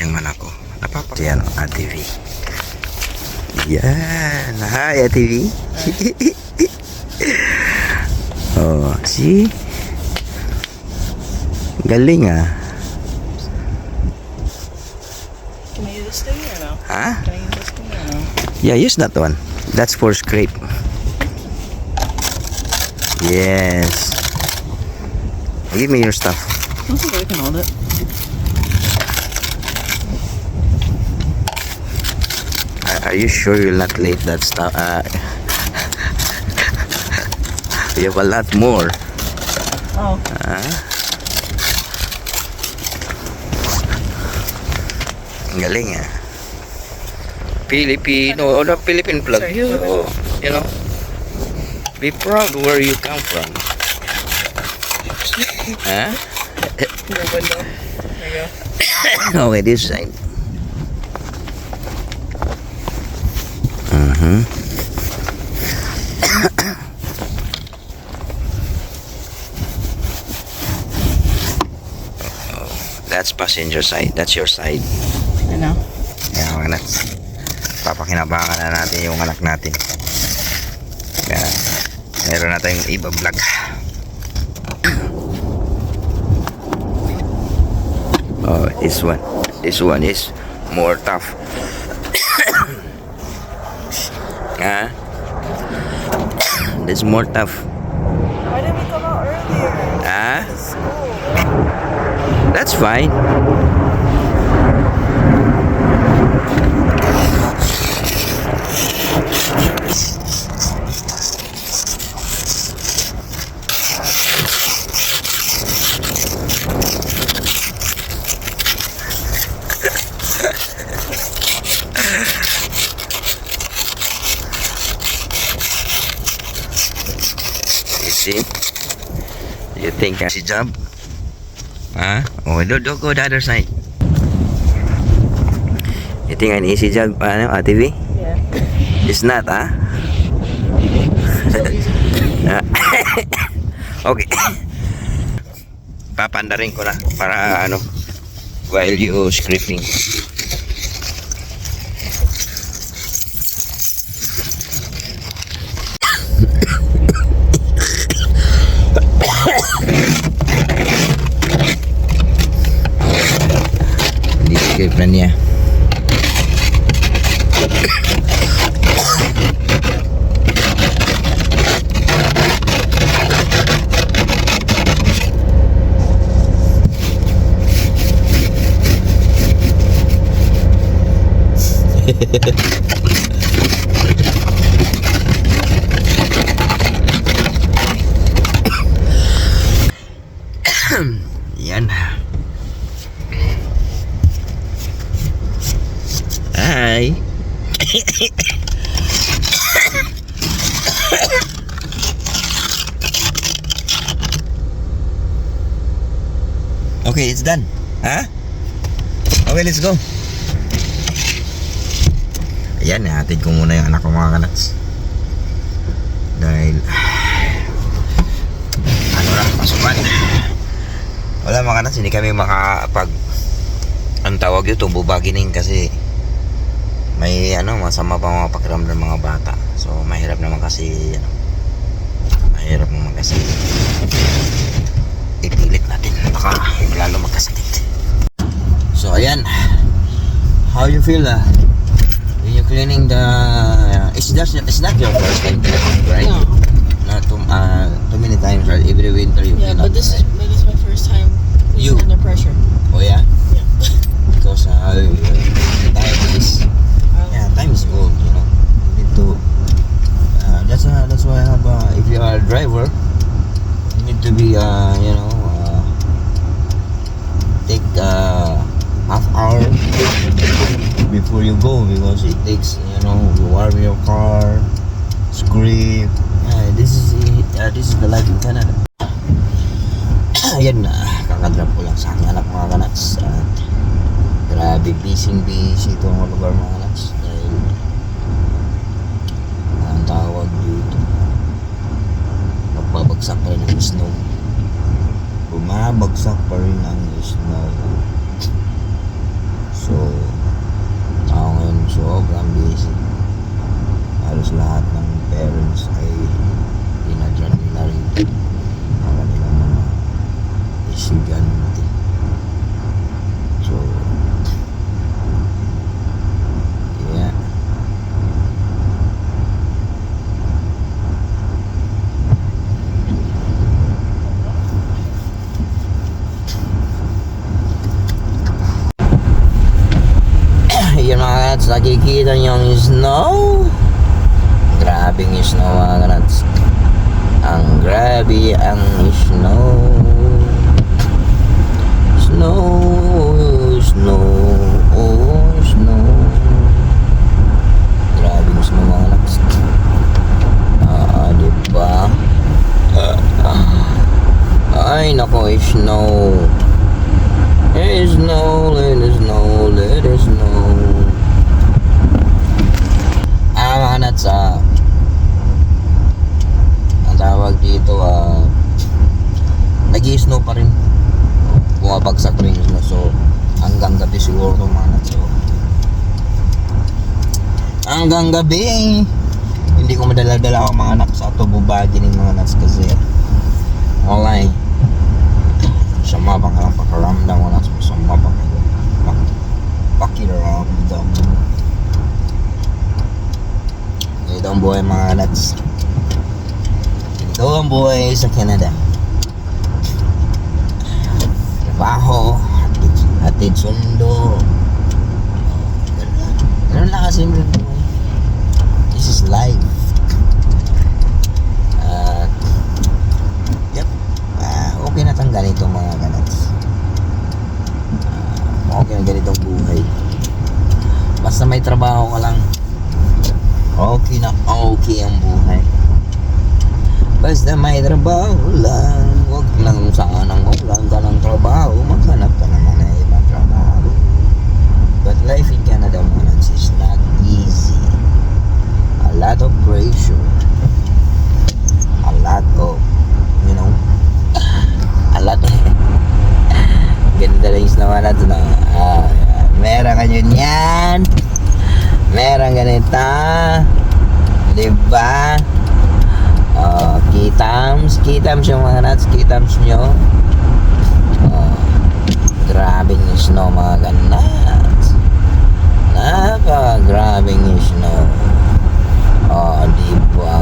siyang anak ko. Napapa... Yan, Ate V. Yan. Hi, Ate V. oh, see? Galing ah. Can I use this thing or no? Can I use this thing or no? Yeah, use that one. That's for scrape. Yes. Give me your stuff. That's okay, I can hold it. Are- you sure you'll not late that stuff? Uh, we have a lot more. Oh. Ang galing ah. Filipino, o the Philippine. Sorry, who- Oh, you know, be proud where you come from. huh? There you go. okay, this side. Mm-hmm. That's passenger side. That's your side. Know. Yan mga anak. Papakinabangan na natin yung anak natin. Yan. Meron na tayong iba vlog. Oh, this one. This one is more tough. Ah. This more tough. Why didn't we come out earlier? Ah, that's fine. See? You think I see job? Huh? Oh, do, do go the other side. You think an easy job, ano, Ate V? Yeah. It's not, ah? okay. Papandarin ko na para ano while you scripting. Hindi script na niya. Yan. Hi. okay, it's done. Ha? Okay, let's go. Ayan, hatid ko muna yung anak ko mga kanats. Dahil ano na, pasukan. Wala mga kanats, hindi kami makapag ang tawag ito, bubagining kasi may ano, masama pa mga pakiramdam ng mga bata. So, mahirap naman kasi ano, mahirap naman kasi ipilit natin baka lalo magkasakit. So, ayan. How you feel ah? When you cleaning the it's just it's not your first time right? No. Not too, uh, too many times, right? Every winter you Yeah, clean but up, this is right? but this is my first time You. under pressure. Oh yeah? Yeah. Because uh, time is yeah, time is gold, you know. You need to uh, that's uh, that's why I have uh, if you are a driver, you need to be uh, you know, uh, take uh, half hour before you go because it takes you know you warm your car, scrape. Yeah, this is uh, this is the life in Canada. Ayan na, kakadrop ko lang sa aking anak mga kanats. At grabe, busy busy itong lugar mga kanats. Dahil ang tawag dito, magbabagsak pa rin ang snow. Bumabagsak pa rin ang snow. Nakikita niyo ang snow. Grabing snow mga kanats. Ang grabe ang snow. Snow, snow, oh snow. Grabe yung snow mga kanats. Ah, di ba? Ay, nako, snow. Let it snow, let it snow, let it snow. Ah, mga nuts, ah. Ang dito, ah. Nag-i-snow pa rin. Bumabagsak rin yung snow. So, hanggang gabi siguro nuts. So, hanggang gabi, hindi ko madala-dala ako mga anak sa tububagi ng mga nuts kasi online sama bang ang pakaramdam mo na sama bang pak pakiramdam ito ang buhay mga nuts buhay sa Canada. Trabaho hatid, sundo. Ganun, lang kasi yung buhay this is life. At yep. Ah, okay na tang ganito mga ganats. Ah, okay na ganitong buhay. Basta may trabaho ka lang okay na okay ang buhay basta may trabaho lang wag lang sanang ulang ka ng trabaho maghanap ka naman ng ibang trabaho. But life in Canada mga is not easy. A lot of pressure. A lot of you know a lot ganda rin naman natin na ah, meron ka yun yan. Meron ganito diba kitams kitams yung mga nuts kitams nyo. Oh, grabing snow mga ganuts napaka grabing snow. Oh di diba